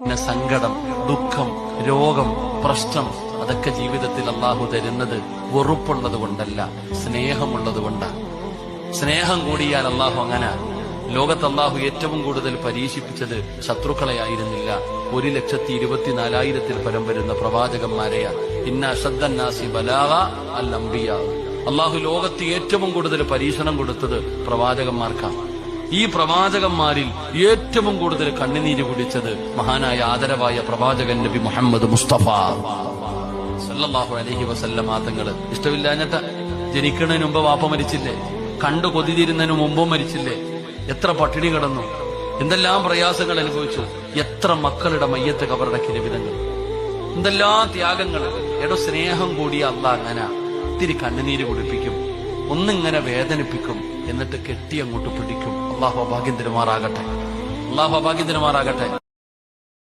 പിന്നെ സങ്കടം ദുഃഖം രോഗം പ്രശ്നം അതൊക്കെ ജീവിതത്തിൽ അള്ളാഹു തരുന്നത് വെറുപ്പുള്ളത് കൊണ്ടല്ല സ്നേഹമുള്ളത് കൊണ്ടാണ് സ്നേഹം കൂടിയാൽ അള്ളാഹു അങ്ങനെ. ലോകത്ത് അള്ളാഹു ഏറ്റവും കൂടുതൽ പരീക്ഷിപ്പിച്ചത് ശത്രുക്കളെയായിരുന്നില്ല. ഒരു ലക്ഷത്തി ഇരുപത്തിനാലായിരത്തിൽ പരം വരുന്ന പ്രവാചകന്മാരെയാ. ഇന്ന അഷദ്ദന്നാസി ബലാഗ അൽ അള്ളാഹു ലോകത്ത് ഏറ്റവും കൂടുതൽ പരീക്ഷണം കൊടുത്തത് പ്രവാചകന്മാർക്കാണ് ഈ പ്രവാചകന്മാരിൽ ഏറ്റവും കൂടുതൽ കണ്ണുനീര് കുടിച്ചത് മഹാനായ ആദരവായ പ്രവാചകൻ നബി മുഹമ്മദ് മുസ്തഫ. സല്ലല്ലാഹു അലൈഹി വസല്ലമാ തങ്ങൾ ഇഷ്ടമില്ലാഞ്ഞിട്ട ജനിക്കുന്നതിന് മുമ്പ് വാപ്പ മരിച്ചില്ലേ? കണ്ടു കൊതിതിരുന്നതിന് മുമ്പും മരിച്ചില്ലേ? എത്ര പട്ടിണി കിടന്നു? എന്തെല്ലാം പ്രയാസങ്ങൾ അനുഭവിച്ചു? എത്ര മക്കളുടെ മയ്യത്ത് കബറടക്കിയ വിധങ്ങൾ എന്തെല്ലാം ത്യാഗങ്ങൾ? എടോ സ്നേഹം കൂടിയ അല്ല അങ്ങനെ ഇത്തിരി കണ്ണുനീര് കുടിപ്പിക്കും. ഒന്നിങ്ങനെ വേദനിപ്പിക്കും. എന്നിട്ട് കെട്ടി അങ്ങോട്ട് പിടിക്കും. അള്ളാഹു അഭാഗ്യം തരുമാറാകട്ടെ അള്ളാഹു അഭാഗ്യം തരുമാറാകട്ടെ